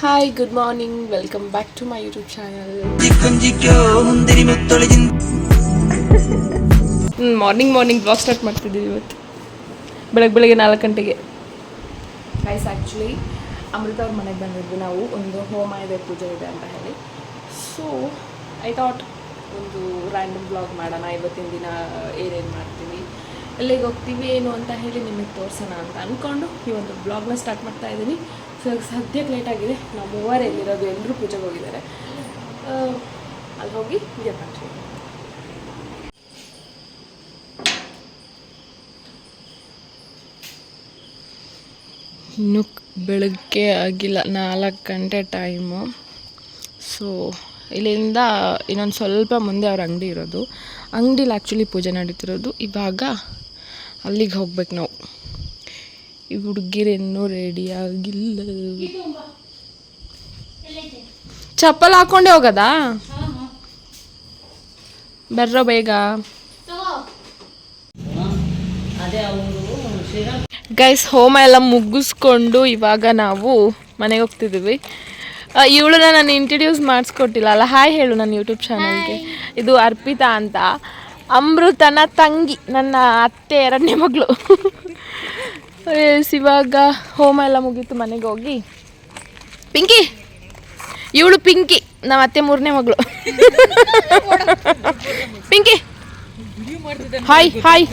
Hi good morning welcome back to my YouTube channel morning morning blog start ಮಾಡ್ತಿದ್ದೀವಿ ಇವತ್ತು. ಬೆಳಗ್ಗೆ ಬೆಳಗ್ಗೆ ನಾಲ್ಕು ಗಂಟೆಗೆ. ಗೈಸ್ ಆ್ಯಕ್ಚುಲಿ ಅಮೃತ ಅವ್ರ ಮನೆಗೆ ಬಂದಿದ್ವಿ. ನಾವು ಒಂದು ಹೋಮ ಇದೆ ಪೂಜೆ ಇದೆ ಅಂತ ಹೇಳಿ. ಸೊ ಐ ಥಾಟ್ ಒಂದು ರ್ಯಾಂಡಮ್ ಬ್ಲಾಗ್ ಮಾಡೋಣ. ಇವತ್ತಿನ ದಿನ ಏನೇನು ಮಾಡ್ತೀವಿ ಎಲ್ಲಿಗೆ ಹೋಗ್ತೀವಿ ಏನು ಅಂತ ಹೇಳಿ ನಿಮಗೆ ತೋರಿಸೋಣ ಅಂತ ಅಂದ್ಕೊಂಡು ಈ ಒಂದು ಬ್ಲಾಗ್ನ ಸ್ಟಾರ್ಟ್ ಮಾಡ್ತಾ ಇದ್ದೀನಿ. ಸೊ ಸದ್ಯಕ್ಕೆ ಲೇಟಾಗಿದೆ ನಮ್ಮ ನಾವು ಎಲ್ಲಿರೋದು ಎಲ್ಲರೂ ಪೂಜೆಗೆ ಹೋಗಿದ್ದಾರೆ. ಅಲ್ಲಿ ಹೋಗಿ ಪೂಜೆ ಇನ್ನು ಬೆಳಗ್ಗೆ ಆಗಿಲ್ಲ. ನಾಲ್ಕು ಗಂಟೆ ಟೈಮು ಸೊ ಇಲ್ಲಿಂದ ಇನ್ನೊಂದು ಸ್ವಲ್ಪ ಮುಂದೆ ಅವ್ರ ಅಂಗಡಿ ಇರೋದು. ಅಂಗಡಿಲಿ ಆ್ಯಕ್ಚುಲಿ ಪೂಜೆ ನಡೀತಿರೋದು. ಇವಾಗ ಅಲ್ಲಿಗೆ ಹೋಗ್ಬೇಕು ನಾವು. ಈ ಹುಡುಗಿರೇನೂ ರೆಡಿ ಆಗಿಲ್ಲ. ಚಪ್ಪಲ್ ಹಾಕೊಂಡೇ ಹೋಗೋದಾ? ಬರ್ರೋ ಬೇಗ. ಗೈಸ್ ಹೋಮ ಎಲ್ಲ ಮುಗಿಸ್ಕೊಂಡು ಇವಾಗ ನಾವು ಮನೆಗೆ ಹೋಗ್ತಿದ್ವಿ ಇವಳನ್ನ ನಾನು ಇಂಟ್ರಡ್ಯೂಸ್ ಮಾಡಿಸ್ಕೊಟ್ಟಿಲ್ಲ ಅಲ್ಲ? ಹಾಯ್ ಹೇಳು ನನ್ನ ಯೂಟ್ಯೂಬ್ ಚಾನಲ್ಗೆ ಇದು ಅರ್ಪಿತಾ ಅಂತ. ಅಮೃತನ ತಂಗಿ ನನ್ನ ಅತ್ತೆ ಎರಡನೇ ಮಗಳು. ಇವಾಗ ಹೋಮ ಎಲ್ಲ ಮುಗೀತು ಮನೆಗೆ ಹೋಗಿ. ಪಿಂಕಿ! ಇವಳು ಪಿಂಕಿ ನಮ್ಮ ಅತ್ತೆ ಮೂರನೇ ಮಗಳು. Pinky! Hi hi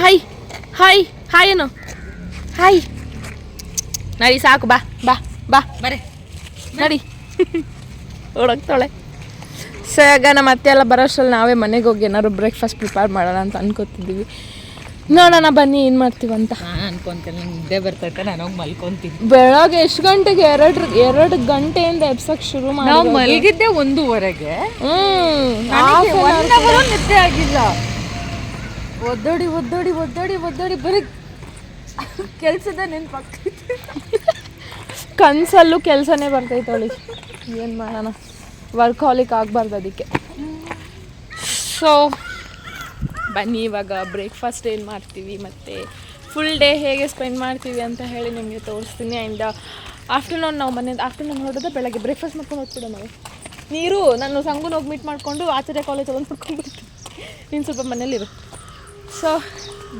hi hi hi ಏನು? ಹಾಯ್ ನಡಿ ಸಾಕು ಬಾ ಬಾ ಬಾ. ಬರೇ. ನಡಿ. ಓಡೋಗ್ತಾಳೆ. ಸೊ ಆಗ ನಮ್ಮ ಅತ್ತೆ ಎಲ್ಲ ಬರೋಷ್ಟ್ರಲ್ಲಿ ನಾವೇ ಮನೆಗೆ ಹೋಗಿ ಏನಾದ್ರು ಬ್ರೇಕ್ಫಾಸ್ಟ್ ಪ್ರಿಪೇರ್ ಮಾಡೋಣ ಅಂತ ಅನ್ಕೋತಿದ್ದೀವಿ ನೋಡೋಣ ಬನ್ನಿ ಏನು ಮಾಡ್ತೀವಂತ ನಾನು ಅನ್ಕೊಂತೀನಿ ನಂಗೆ ನಿದ್ದೆ ಬರ್ತೈತೆ ನಾನು ಹೋಗಿ ಮಲ್ಕೊಂತೀನಿ. ಬೆಳಗ್ಗೆ ಎಷ್ಟು ಗಂಟೆಗೆ? ಎರಡು ಎರಡು ಗಂಟೆಯಿಂದ ಎಬ್ಸಕ್ ಶುರು ನಾವು ಮಾಡಿ ಮಲಗಿದ್ದೆ ಒಂದೂವರೆಗೆ. hour ನಿದ್ದೆ ಆಗಿಲ್ಲ. ಒದ್ದೋಡಿ ಒದ್ದೋಡಿ ಒದ್ದೋಡಿ ಒದ್ದೋಡಿ ಬರೀ ಕೆಲ್ಸದ ನೆನ್ಪಾಗ್ತೈತೆ ಕನ್ಸಲ್ಲೂ ಕೆಲಸನೇ ಬರ್ತೈತೆ ಅವಳಿಗೆ. ಏನು ಮಾಡೋಣ? ವರ್ಕ್ ಹಾಲಿಕ್ ಆಗಬಾರ್ದು ಅದಕ್ಕೆ. ಸೊ ಬನ್ನಿ, ಇವಾಗ ಬ್ರೇಕ್ಫಾಸ್ಟ್ ಏನು ಮಾಡ್ತೀವಿ ಮತ್ತು ಫುಲ್ ಡೇ ಹೇಗೆ ಸ್ಪೆಂಡ್ ಮಾಡ್ತೀವಿ ಅಂತ ಹೇಳಿ ನಿಮಗೆ ತೋರಿಸ್ತೀನಿ. ಆ್ಯಂಡ್ ಆಫ್ಟರ್ನೂನ್ ನಾವು ಮನೆಯಿಂದ ಆಫ್ಟರ್ನೂನ್ ಹೊರಡೋದು ಬೆಳಗ್ಗೆ ಬ್ರೇಕ್ಫಾಸ್ಟ್ ಮಾಡ್ಕೊಂಡು ಹೋಗ್ಬಿಡೋ ನಾವು. ನೀರು, ನಾನು ಸಂಗುನ ಹೋಗಿ ಮೀಟ್ ಮಾಡಿಕೊಂಡು ಆಚಾರ್ಯ ಕಾಲೇಜ್ ಒಂದು ಬರ್ತೀನಿ ನೀನು ಸ್ವಲ್ಪ ಮನೇಲಿರು ಸೊ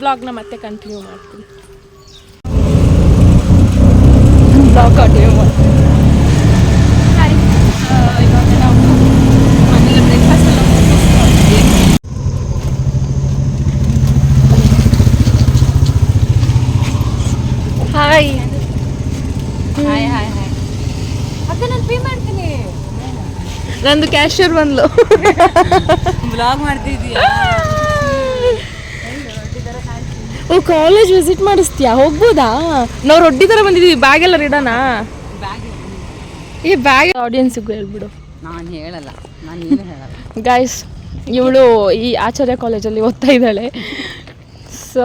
ಬ್ಲಾಗ್ನ ಮತ್ತೆ ಕಂಟಿನ್ಯೂ ಮಾಡ್ತೀನಿ ಬ್ಲಾಗ್ ಕಂಟಿನ್ಯೂ ಮಾಡ್ತೀನಿ ಹಾಯ್ ಇವಾಗ ನಾವು ಮನೇಲಿ ಬ್ರೇಕ್ಫಾಸ್ಟ್ ಎಲ್ಲ ಮುಗಿಸ್ಕೊಂಡ್ವಿ ಹಾಯ್ ಹಾಯ್ ಹಾಯ್ ಹಾಯ್ ಅಕ್ಕ ನಾನು ಪೇ ಮಾಡ್ತೀನಿ ನಂದು ಕ್ಯಾಶಿಯರ್ ಬಂದ್ಲು. ಬ್ಲಾಗ್ ಮಾಡ್ತಿದ್ಯಾ ಓ ಕಾಲೇಜ್ ವಿಸಿಟ್ ಮಾಡಿಸ್ತೀಯಾ? ಹೋಗ್ಬೋದಾ? ನಾವು ರೊಟ್ಟಿ ಥರ ಬಂದಿದ್ದೀವಿ ಬ್ಯಾಗ್ ಎಲ್ಲ ಇಡೋಣ ಈ ಬ್ಯಾಗ್ ಆಡಿಯನ್ಸಿಗೂ ಹೇಳ್ಬಿಡು. ನಾನು ಹೇಳಲ್ಲ ನಾನು ಏನು ಹೇಳಲ್ಲ. ಗೈಸ್ ಇವಳು ಈ ಆಚಾರ್ಯ ಕಾಲೇಜಲ್ಲಿ ಓದ್ತಾ ಇದ್ದಾಳೆ. ಸೊ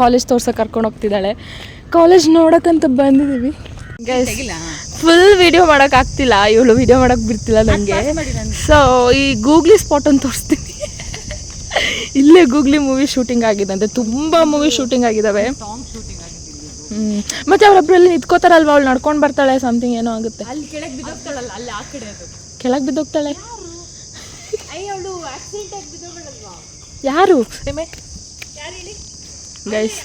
ಕಾಲೇಜ್ ತೋರ್ಸಕ್ಕೆ ಕರ್ಕೊಂಡು ಹೋಗ್ತಿದ್ದಾಳೆ. ಕಾಲೇಜ್ ನೋಡೋಕ್ಕಂತ ಬಂದಿದ್ದೀವಿ ಗೈಸ್ ಫುಲ್ ವಿಡಿಯೋ ಮಾಡೋಕೆ ಆಗ್ತಿಲ್ಲ ಇವಳು ವಿಡಿಯೋ ಮಾಡೋಕೆ ಬಿಡ್ತಿಲ್ಲ ನನಗೆ ಸೊ ಈ ಗೂಗ್ಲಿ ಸ್ಪಾಟ್ ಅಂತ ತೋರಿಸ್ತೀನಿ. ಇಲ್ಲೇ ಗೂಗ್ಲಿ ಮೂವಿ ಶೂಟಿಂಗ್ ಆಗಿದೆ ಅಂತ ತುಂಬ ಮೂವಿ ಶೂಟಿಂಗ್ ಆಗಿದಾವೆ. ಹ್ಮ್. ಮತ್ತೆ ಅವರೊಬ್ಬರಲ್ಲಿ ನಿಂತ್ಕೋತಾರಲ್ವ ಅವಳು ನಡ್ಕೊಂಡು ಬರ್ತಾಳೆ ಸಮಥಿಂಗ್ ಏನೋ ಆಗುತ್ತೆ. ಕೆಳಗೆ ಬಿದ್ದೋಗ್ತಾಳೆ? ಯಾರು? ಗೈಸ್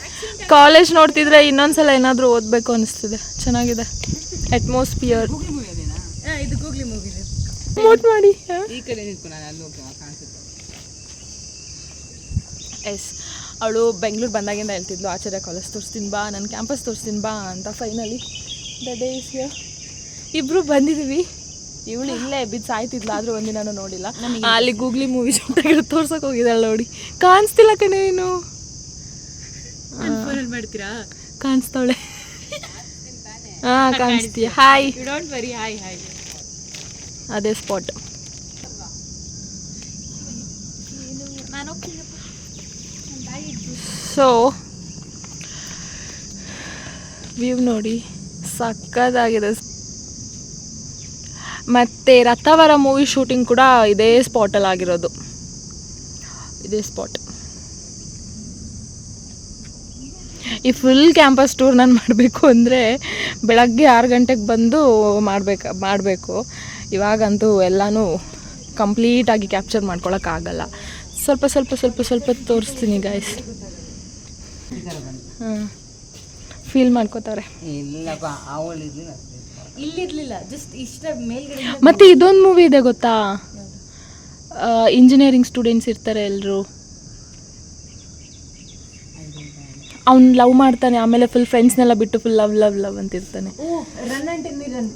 ಕಾಲೇಜ್ ನೋಡ್ತಿದ್ರೆ ಇನ್ನೊಂದ್ಸಲ ಏನಾದರೂ ಓದಬೇಕು ಅನಿಸ್ತಿದೆ. ಚೆನ್ನಾಗಿದೆ. ಅಟ್ಮಾಸ್ಫಿಯರ್ ಇದು ಗೂಗ್ಲಿ ಮೂವಿ ಮೋಟ್ ಮಾಡಿ ಈ ಕಡೆ ನಿಂತ್ಕೊ ನಾನು ಅಲ್ಲಿ ಹೋಗಿ ಕಾಣಿಸುತ್ತೆ. ಎಸ್ ಅವಳು ಬೆಂಗಳೂರು ಬಂದಾಗಿಂದ ಹೇಳ್ತಿದ್ಲು ಆಚಾರ್ಯ ಕಾಲೇಜ್ ತೋರಿಸ್ತೀನಿ ಬಾ ನನ್ನ ಕ್ಯಾಂಪಸ್ ತೋರಿಸ್ತೀನಿ ಬಾ ಅಂತ finally the day is here ಇಬ್ಬರು ಬಂದಿದ್ದೀವಿ ಇವಳು ಇಲ್ಲೇ ಬಿದ್ದು ಸಾಯ್ತಿದ್ಲು ಆದರೂ ಒಂದಿನ ನೋಡಿಲ್ಲ. ಅಲ್ಲಿ ಗೂಗ್ಲಿ ಮೂವಿ ಶೂಟಾಗಿರೋ ತೋರ್ಸಕ್ಕೆ ಹೋಗಿದ್ದಾಳೆ ನೋಡಿ. ಕಾಣಿಸ್ತಿಲ್ಲ ಕಣೆ ಏನು ಮಾಡ್ತೀರಾ? ಕಾಣಿಸ್ತಾವಳೆ ಹಾಂ ಕಾಣಿಸ್ತೀಯ hi you don't worry hi hi ಅದೇ ಸ್ಪಾಟ್ ಸೊ ವ್ಯೂ ನೋಡಿ. ಸಕ್ಕದಾಗಿದೆ. ಮತ್ತೆ ರಥವರ ಮೂವಿ ಶೂಟಿಂಗ್ ಕೂಡ ಇದೇ ಸ್ಪಾಟಲ್ಲಿ ಆಗಿರೋದು ಇದೇ ಸ್ಪಾಟ್ ಈ ಫುಲ್ ಕ್ಯಾಂಪಸ್ ಟೂರ್ ನಾನು ಮಾಡಬೇಕು ಅಂದರೆ ಬೆಳಗ್ಗೆ ಆರು ಗಂಟೆಗೆ ಬಂದು ಮಾಡಬೇಕು ಮಾಡಬೇಕು. ಇವಾಗಂತೂ ಎಲ್ಲನೂ ಕಂಪ್ಲೀಟಾಗಿ ಕ್ಯಾಪ್ಚರ್ ಮಾಡ್ಕೊಳಕ್ಕಾಗಲ್ಲ ಸ್ವಲ್ಪ ಸ್ವಲ್ಪ ಸ್ವಲ್ಪ ಸ್ವಲ್ಪ ತೋರಿಸ್ತೀನಿ ಗಾಯ್ಸ್ ಹಾಂ. ಫೀಲ್ ಮಾಡ್ಕೋತಾರೆ ಮತ್ತೆ ಅವಳು ಇರ್ಲಿಲ್ಲ. ಇಲ್ಲಿರ್ಲಿಲ್ಲ ಜಸ್ಟ್ ಇಷ್ಟ ಮೇಲ್ಗಡೆ ಮತ್ತು ಇದೊಂದು ಮೂವಿ ಇದೆ ಗೊತ್ತಾ? ಇಂಜಿನಿಯರಿಂಗ್ ಸ್ಟೂಡೆಂಟ್ಸ್ ಇರ್ತಾರೆ ಎಲ್ಲರೂ ಅವ್ನು ಲವ್ ಮಾಡ್ತಾನೆ ಆಮೇಲೆ ಫುಲ್ ಫ್ರೆಂಡ್ಸ್ನೆಲ್ಲ ಬಿಟ್ಟು ಫುಲ್ ಲವ್ ಲವ್ ಲವ್ ಅಂತ ಇರ್ತಾನೆ ಓ ರನ್ ಅಂಡ್ ರನ್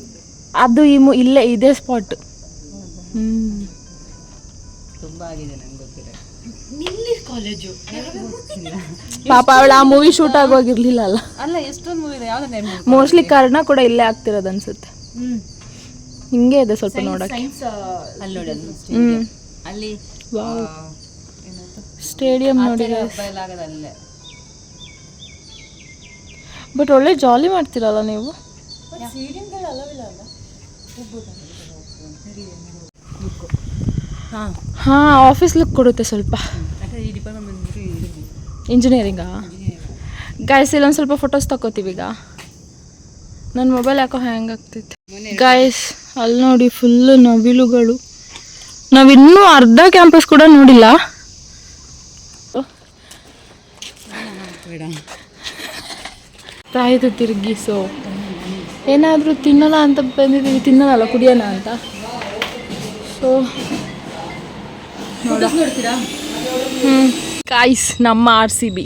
ಅದು ಈ ಮು ಇಲ್ಲೇ ಇದೇ ಸ್ಪಾಟ್ ಹ್ಞೂ ತುಂಬ ಆಗಿದೆ ನಂಗೆ ಗೊತ್ತಿಲ್ಲ ನಿಲ್ಲಿ ಕಾಲೇಜು ಪಾಪ ಅವಳು ಆ ಮೂವಿ ಶೂಟ್ ಆಗೋಗಿರ್ಲಿಲ್ಲ ಅಲ್ಲ. ಅಲ್ಲ ಎಷ್ಟೊಂದು ಮೂವಿ ಇದೆ ಯಾವ್ದು ನೆನಪು ಮೋಸ್ಟ್ಲಿ ಕಾರಣ ಕೂಡ ಇಲ್ಲೇ ಆಗ್ತಿರೋದು ಅನ್ಸುತ್ತೆ. ಹಿಂಗೆ ಇದೆ ಸ್ವಲ್ಪ ನೋಡಕ್ಕೆ. ಅಲ್ಲಿ ಹ್ಞೂ ಅಲ್ಲಿ ವಾವ್ ಸ್ಟೇಡಿಯಂ ನೋಡಿ ಅಲ್ಲೇ ಬಟ್ ಒಳ್ಳೆ ಜಾಲಿ ಮಾಡ್ತೀರಲ್ಲ ನೀವು? ಹಾಂ. ಹಾಂ ಆಫೀಸ್ ಲುಕ್ ಕೊಡುತ್ತೆ ಸ್ವಲ್ಪ. ಇಂಜಿನಿಯರಿಂಗಾ ಗಾಯ್ಸ್ ಇಲ್ಲೊಂದು ಸ್ವಲ್ಪ ಫೋಟೋಸ್ ತಗೋತೀವಿ ಈಗ. ನನ್ನ ಮೊಬೈಲ್ ಯಾಕೋ ಹ್ಯಾಂಗ್ ಆಗ್ತೈತೆ ಗಾಯ್ಸ್ ಅಲ್ಲಿ ನೋಡಿ ಫುಲ್ಲು ನವಿಲುಗಳು. ನಾವಿನ್ನೂ ಅರ್ಧ ಕ್ಯಾಂಪಸ್ ಕೂಡ ನೋಡಿಲ್ಲ. ತಾಯಿದು ತಿರುಗಿಸೋ. ಏನಾದರೂ ತಿನ್ನೋಣ ಅಂತ ಬಂದಿದ್ದೀವಿ. ತಿನ್ನೋಣಲ್ಲ, ಕುಡಿಯೋಣ ಅಂತ. ಸೊ ಹ್ಞೂ ಕಾಯ್ಸ್ ನಮ್ಮ R C B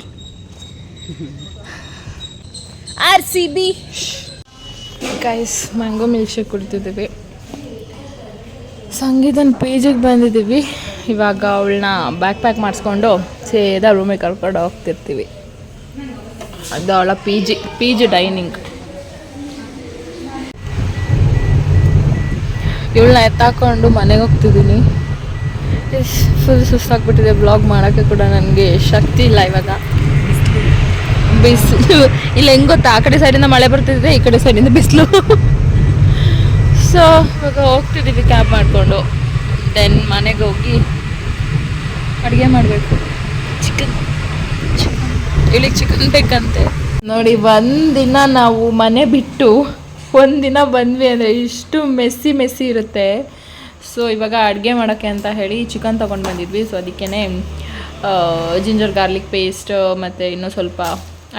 R C B guys mango milk ಕುಡಿತಿದ್ದೀವಿ. ಕುಡ್ತಿದ್ದೀವಿ ಸಂಗೀತನ ಪೇಜಿಗೆ ಬಂದಿದ್ದೀವಿ. ಇವಾಗ ಅವಳನ್ನ ಬ್ಯಾಕ್ ಪ್ಯಾಕ್ ಮಾಡಿಸ್ಕೊಂಡು ಸೇದಾ ರೂಮಿಗೆ ಕರ್ಕೊಂಡು ಹೋಗ್ತಿರ್ತೀವಿ. ಅದು P G P G dining ಇವಳನ್ನ ಎತ್ತಾಕೊಂಡು ಮನೆಗೆ ಹೋಗ್ತಿದ್ದೀನಿ ಫುಲ್ ಸುಸ್ತಾಗ್ಬಿಟ್ಟಿದೆ. ಬ್ಲಾಗ್ ಮಾಡೋಕ್ಕೆ ಕೂಡ ನನಗೆ ಶಕ್ತಿ ಇಲ್ಲ ಇವಾಗ. ಬಿಸಿಲು, ಇಲ್ಲ ಹೆಂಗೆ ಗೊತ್ತಾ? ಆ ಕಡೆ ಸೈಡಿಂದ ಮಳೆ ಬರ್ತಿದೆ, ಈ ಕಡೆ ಸೈಡಿಂದ ಬಿಸಿಲು. ಸೊ ಇವಾಗ ಹೋಗ್ತಿದ್ದೀವಿ ಕ್ಯಾಬ್ ಮಾಡಿಕೊಂಡು. ದೆನ್ ಮನೆಗೆ ಹೋಗಿ ಅಡುಗೆ ಮಾಡಬೇಕು. ಚಿಕನ್. ಇವಳಿಗೆ ಚಿಕನ್ ಬೇಕಂತೆ ನೋಡಿ, ಒಂದಿನ ನಾವು ಮನೆ ಬಿಟ್ಟು ಒಂದಿನ ಬಂದ್ವಿ ಅಂದರೆ ಇಷ್ಟು ಮೆಸ್ಸಿ ಮೆಸ್ಸಿ ಇರುತ್ತೆ. ಸೊ ಇವಾಗ ಅಡುಗೆ ಮಾಡೋಕ್ಕೆ ಅಂತ ಹೇಳಿ ಚಿಕನ್ ತೊಗೊಂಡು ಬಂದಿದ್ವಿ. ಸೊ ಅದಕ್ಕೇ ಜಿಂಜರ್ ಗಾರ್ಲಿಕ್ ಪೇಸ್ಟ್ ಮತ್ತು ಇನ್ನೂ ಸ್ವಲ್ಪ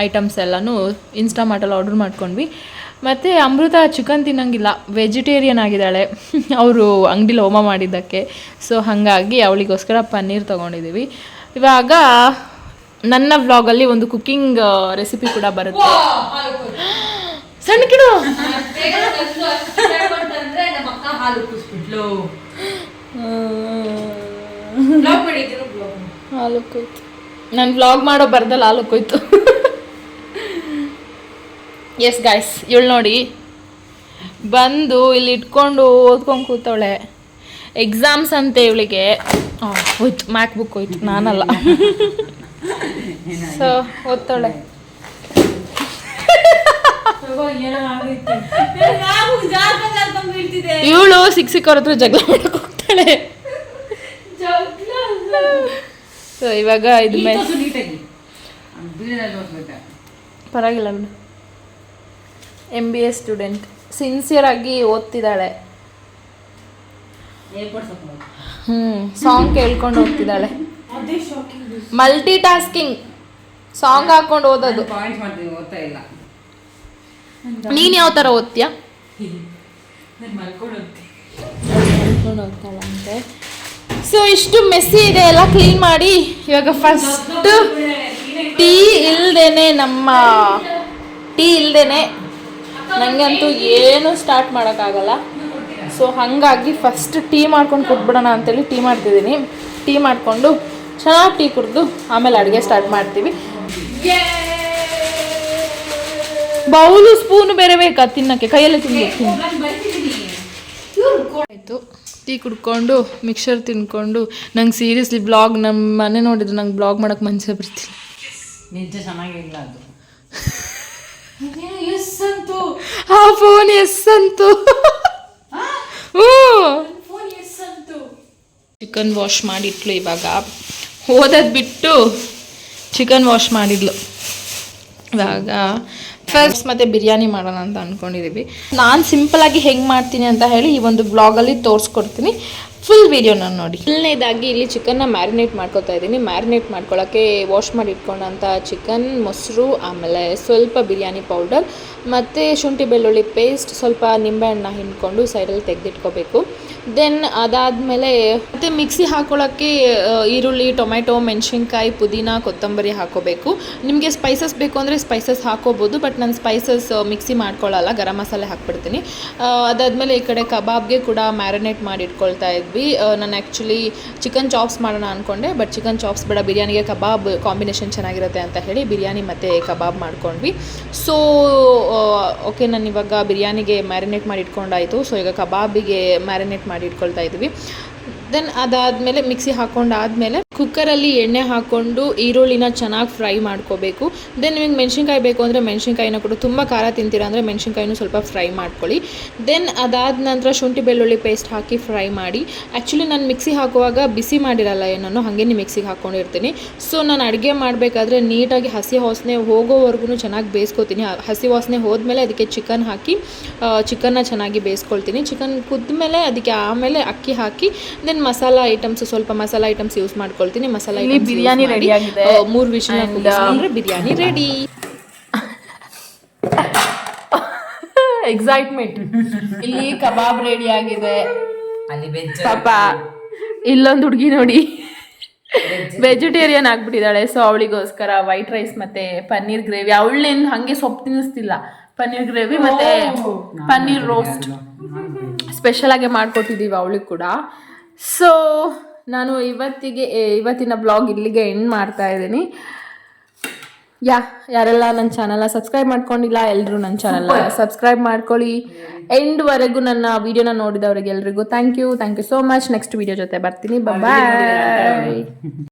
ಐಟಮ್ಸ್ ಎಲ್ಲನೂ ಇನ್ಸ್ಟಾಮಾರ್ಟಲ್ಲಿ ಆರ್ಡರ್ ಮಾಡ್ಕೊಂಡ್ವಿ. ಮತ್ತು ಅಮೃತ ಚಿಕನ್ ತಿನ್ನಂಗಿಲ್ಲ. ವೆಜಿಟೇರಿಯನ್ ಆಗಿದ್ದಾಳೆ. ಅವರು ಅಂಗಡಿಲಿ ಹೋಮ ಮಾಡಿದ್ದಕ್ಕೆ. ಸೊ ಹಾಗಾಗಿ ಅವಳಿಗೋಸ್ಕರ ಪನ್ನೀರ್ ತೊಗೊಂಡಿದ್ದೀವಿ. ಇವಾಗ ನನ್ನ ವ್ಲಾಗಲ್ಲಿ ಒಂದು ಕುಕ್ಕಿಂಗ್ ರೆಸಿಪಿ ಕೂಡ ಬರುತ್ತೆ. ಸಣ್ಣ ಕಿಡು! ಅಂತಂದ್ರೆ ನಮ್ಮ ಅಕ್ಕ ಹಾಲು ಕುಸ್ಬಿಟ್ಲು ಹಾಲು ಕೊಯ್ತು ನಾನು ವ್ಲಾಗ್ ಮಾಡೋ ಬರ್ದಲ್ಲಿ ಹಾಲು ಕೊಯ್ತು ಎಸ್ ಗಾಯ್ಸ್ ಇವಳು ನೋಡಿ. ಬಂದು ಇಲ್ಲಿ ಇಟ್ಕೊಂಡು ಓದ್ಕೊಂಡು ಕೂತವಳೆ. ಎಕ್ಸಾಮ್ಸ್ ಅಂತೆ ಇವಳಿಗೆ. ಹೋಯ್ತು ಮ್ಯಾಕ್ ಬುಕ್ ಹೋಯ್ತು ನಾನಲ್ಲ. ಸೊ ಓದ್ತಾಳೆ ಇವಳು ಸಿಕ್ ಸಿಕ್ಕವ್ರ ಹತ್ರ ಜಗಳ ಮಾಡಕ್ ಹೋಗ್ತಾಳೆ. ಸೊ ಇವಾಗ ಇದು ಮೇಲೆ ಪರವಾಗಿಲ್ಲ ಬಿಡು. M B A student sincere ಆಗಿ ಓದ್ತಿದ್ದಾಳೆ. ಹ್ಞೂ ಸಾಂಗ್ ಕೇಳ್ಕೊಂಡು ಹೋಗ್ತಿದ್ದಾಳೆ ಮಲ್ಟಿ ಟಾಸ್ಕಿಂಗ್ ಸಾಂಗ್ ಹಾಕೊಂಡು ಓದೋದು. ಪಾಯಿಂಟ್ ಮಾಡ್ತೀನಿ ಓದ್ತಾ ಇಲ್ಲ. ನೀನು ಯಾವ ತರ ಓದ್ತೀಯ? ಮಲ್ಕೊಂಡು ಸೊ ಇಷ್ಟು ಮೆಸ್ಸಿ ಇದೆ ಎಲ್ಲ ಕ್ಲೀನ್ ಮಾಡಿ. ಇವಾಗ ಫಸ್ಟ್ ಟೀ ಇಲ್ದೇನೆ ನಮ್ಮ ಟೀ ಇಲ್ದೇನೆ. ನನಗಂತೂ ಏನು ಸ್ಟಾರ್ಟ್ ಮಾಡೋಕ್ಕಾಗಲ್ಲ. ಸೊ ಹಾಗಾಗಿ ಫಸ್ಟ್ ಟೀ ಮಾಡ್ಕೊಂಡು ಕೊಟ್ಬಿಡೋಣ ಅಂತೇಳಿ ಟೀ ಮಾಡ್ತಿದ್ದೀನಿ. ಟೀ ಮಾಡಿಕೊಂಡು ಚೆನ್ನಾಗಿ ಟೀ ಕುಡಿದು ಆಮೇಲೆ ಅಡುಗೆ ಸ್ಟಾರ್ಟ್ ಮಾಡ್ತೀವಿ. ಬೌಲು ಸ್ಪೂನು ಬೇರೆ ಬೇಕಾ ತಿನ್ನಕ್ಕೆ? ಕೈಯಲ್ಲೇ ತಿನ್ಬೇಕು ಆಯಿತು. ಟೀ ಕುಡ್ಕೊಂಡು ಮಿಕ್ಸರ್ ತಿನ್ಕೊಂಡು ನಂಗೆ ಸೀರಿಯಸ್ಲಿ ಬ್ಲಾಗ್ ನಮ್ಮ ಮನೆ ನೋಡಿದ್ರೆ ನಂಗೆ ಬ್ಲಾಗ್ ಮಾಡೋಕೆ ಮನಸ್ಸೇ ಬರ್ತೀನಿ ನಿಜ ಚೆನ್ನಾಗಿಲ್ಲ ಅದು. ಎಸ್ ಅಂತೂ. ಆ ಫೋನ್ ಎಸ್ ಅಂತೂ. ಚಿಕನ್ ವಾಶ್ ಮಾಡಿಟ್ಲು ಇವಾಗ. ಓದೋದು ಬಿಟ್ಟು ಚಿಕನ್ ವಾಶ್ ಮಾಡಿದ್ಲು. ಇವಾಗ ಫಸ್ಟ್ ಮತ್ತು ಬಿರಿಯಾನಿ ಮಾಡೋಣ ಅಂತ ಅಂದ್ಕೊಂಡಿದ್ದೀವಿ ನಾನು ಸಿಂಪಲಾಗಿ ಹೆಂಗೆ ಮಾಡ್ತೀನಿ ಅಂತ ಹೇಳಿ ಈ ಒಂದು ಬ್ಲಾಗಲ್ಲಿ ತೋರಿಸ್ಕೊಡ್ತೀನಿ. ಫುಲ್ ವಿಡಿಯೋನ ನೋಡಿ. ಮೊದಲನೇದಾಗಿ ಇಲ್ಲಿ ಚಿಕನ್ನ ಮ್ಯಾರಿನೇಟ್ ಮಾಡ್ಕೊತಾ ಇದ್ದೀನಿ. ಮ್ಯಾರಿನೇಟ್ ಮಾಡ್ಕೊಳ್ಳೋಕ್ಕೆ ವಾಶ್ ಮಾಡಿ ಇಟ್ಕೊಂಡಂಥ ಚಿಕನ್ ಮೊಸರು, ಆಮೇಲೆ ಸ್ವಲ್ಪ ಬಿರಿಯಾನಿ ಪೌಡರ್ ಮತ್ತು ಶುಂಠಿ ಬೆಳ್ಳುಳ್ಳಿ ಪೇಸ್ಟ್ ಸ್ವಲ್ಪ ನಿಂಬೆಹಣ್ಣ ಹಿಂಡ್ಕೊಂಡು ಸೈಡಲ್ಲಿ ತೆಗೆದಿಟ್ಕೋಬೇಕು. ದೆನ್ ಅದಾದಮೇಲೆ ಮತ್ತು ಮಿಕ್ಸಿ ಹಾಕೊಳ್ಳೋಕ್ಕೆ ಈರುಳ್ಳಿ ಟೊಮೆಟೊ ಮೆಣಸಿನ್ಕಾಯಿ, ಪುದೀನ, ಕೊತ್ತಂಬರಿ ಹಾಕೋಬೇಕು. ನಿಮಗೆ ಸ್ಪೈಸಸ್ ಬೇಕು ಅಂದರೆ ಸ್ಪೈಸಸ್ ಹಾಕೋಬೋದು ಬಟ್ ನಾನು ಸ್ಪೈಸಸ್ ಮಿಕ್ಸಿ ಮಾಡ್ಕೊಳ್ಳಲ್ಲ ಗರಂ ಮಸಾಲೆ ಹಾಕ್ಬಿಡ್ತೀನಿ. ಅದಾದಮೇಲೆ ಈ ಕಡೆ ಕಬಾಬ್ಗೆ ಕೂಡ ಮ್ಯಾರಿನೇಟ್ ಮಾಡಿ ಇಟ್ಕೊಳ್ತಾ ಇದ್ವಿ ನಾನು ಆ್ಯಕ್ಚುಲಿ ಚಿಕನ್ ಚಾಪ್ಸ್ ಮಾಡೋಣ ಅಂದ್ಕೊಂಡೆ ಬಟ್ ಚಿಕನ್ ಚಾಪ್ಸ್ ಬೇಡ, ಬಿರಿಯಾನಿಗೆ ಕಬಾಬ್ ಕಾಂಬಿನೇಷನ್ ಚೆನ್ನಾಗಿರುತ್ತೆ ಅಂತ ಹೇಳಿ ಬಿರಿಯಾನಿ ಮತ್ತು ಕಬಾಬ್ ಮಾಡ್ಕೊಂಡ್ವಿ. ಸೊ ಓಕೆ, ನಾನು ಇವಾಗ ಬಿರಿಯಾನಿಗೆ ಮ್ಯಾರಿನೇಟ್ ಮಾಡಿ ಇಟ್ಕೊಂಡಾಯಿತು. ಸೊ ಈಗ ಕಬಾಬಿಗೆ ಮ್ಯಾರಿನೇಟ್ ಮಾಡಿ ಇಟ್ಕೊಳ್ತಾ ಇದ್ವಿ. ದೆನ್ ಅದಾದಮೇಲೆ ಮಿಕ್ಸಿ ಹಾಕೊಂಡಾದ್ಮೇಲೆ ಕುಕ್ಕರಲ್ಲಿ ಎಣ್ಣೆ ಹಾಕ್ಕೊಂಡು ಈರುಳ್ಳಿನ ಚೆನ್ನಾಗಿ ಫ್ರೈ ಮಾಡ್ಕೋಬೇಕು. ದೆನ್ ನಿಮಗೆ ಮೆಣಸಿನ್ಕಾಯಿ ಬೇಕು ಅಂದರೆ ಮೆಣಸಿನ್ಕಾಯಿನ ಕೂಡ ತುಂಬ ಖಾರ ತಿಂತೀರಾ ಅಂದರೆ ಮೆಣಸಿನ್ಕಾಯಿನೂ ಸ್ವಲ್ಪ ಫ್ರೈ ಮಾಡ್ಕೊಳ್ಳಿ. ದೆನ್ ಅದಾದ ನಂತರ ಶುಂಠಿ ಬೆಳ್ಳುಳ್ಳಿ ಪೇಸ್ಟ್ ಹಾಕಿ ಫ್ರೈ ಮಾಡಿ. ಆ್ಯಕ್ಚುಲಿ ನಾನು ಮಿಕ್ಸಿ ಹಾಕುವಾಗ ಬಿಸಿ ಮಾಡಿರಲ್ಲ ಏನನ್ನು ಹಾಗೆ ಮಿಕ್ಸಿಗೆ ಹಾಕ್ಕೊಂಡಿರ್ತೀನಿ ಸೊ ನಾನು ಅಡುಗೆ ಮಾಡಬೇಕಾದ್ರೆ ನೀಟಾಗಿ ಹಸಿ ವಾಸನೆ ಹೋಗೋವರೆಗೂ ಚೆನ್ನಾಗಿ ಬೇಯಿಸ್ಕೊತೀನಿ. ಹಸಿ ವಾಸನೆ ಹೋದ್ಮೇಲೆ ಅದಕ್ಕೆ ಚಿಕನ್ ಹಾಕಿ ಚಿಕನ್ನ ಚೆನ್ನಾಗಿ ಬೇಯಿಸ್ಕೊಳ್ತೀನಿ. ಚಿಕನ್ ಕುದ್ಮೇಲೆ ಅದಕ್ಕೆ ಆಮೇಲೆ ಅಕ್ಕಿ ಹಾಕಿ ದೆನ್ ಮಸಾಲ ಐಟಮ್ಸ್ ಸ್ವಲ್ಪ ಮಸಾಲ ಐಟಮ್ಸ್ ಯೂಸ್ ಮಾಡ್ಕೊಳ್ತೀನಿ. ಮಸಾಲ ಇಲ್ಲಿ ಬಿರಿಯಾನಿ ರೆಡಿ ಆಗಿದೆ. ಮೂರು ವಿಷಯ ಅಂದ್ರೆ ಬಿರಿಯಾನಿ ರೆಡಿ ಎಕ್ಸೈಟ್ಮೆಂಟ್ ಇಲ್ಲಿ ಕಬಾಬ್ ರೆಡಿ ಆಗಿದೆ. ಅಲ್ಲಿ ವೆಜ್ ಪಾಪ ಇಲ್ಲೊಂದು ಹುಡುಗಿ ನೋಡಿ. ವೆಜಿಟೇರಿಯನ್ ಆಗ್ಬಿಟ್ಟಿದ್ದಾಳೆ ಸೊ ಅವಳಿಗೋಸ್ಕರ ವೈಟ್ ರೈಸ್ ಮತ್ತೆ ಪನ್ನೀರ್ ಗ್ರೇವಿ ಅವಳೇನು ಹಾಗೆ ಸೊಪ್ಪು ತಿನ್ನಿಸ್ತಿಲ್ಲ. ಪನ್ನೀರ್ ಗ್ರೇವಿ ಮತ್ತೆ ಪನ್ನೀರ್ ರೋಸ್ಟ್ ಸ್ಪೆಷಲ್ ಆಗಿ ಮಾಡ್ಕೊಟ್ಟಿದ್ದೀವಿ ಅವಳಿಗೆ ಕೂಡ. ಸೊ ನಾನು ಇವತ್ತಿಗೆ ಇವತ್ತಿನ ಬ್ಲಾಗ್ ಇಲ್ಲಿಗೆ ಎಂಡ್ ಮಾಡ್ತಾ ಇದ್ದೀನಿ. ಯಾ ಯಾರೆಲ್ಲ ನನ್ನ ಚಾನಲ್ನ ಸಬ್ಸ್ಕ್ರೈಬ್ ಮಾಡ್ಕೊಂಡಿಲ್ಲ ಎಲ್ಲರೂ ನನ್ನ ಚಾನಲ್ನ ಸಬ್ಸ್ಕ್ರೈಬ್ ಮಾಡ್ಕೊಳ್ಳಿ. ಎಂಡ್ವರೆಗೂ ನನ್ನ ವಿಡಿಯೋನ ನೋಡಿದವರಿಗೆ ಎಲ್ರಿಗೂ thank you thank you so much next video ಜೊತೆ ಬರ್ತೀನಿ. ಬಾಯ್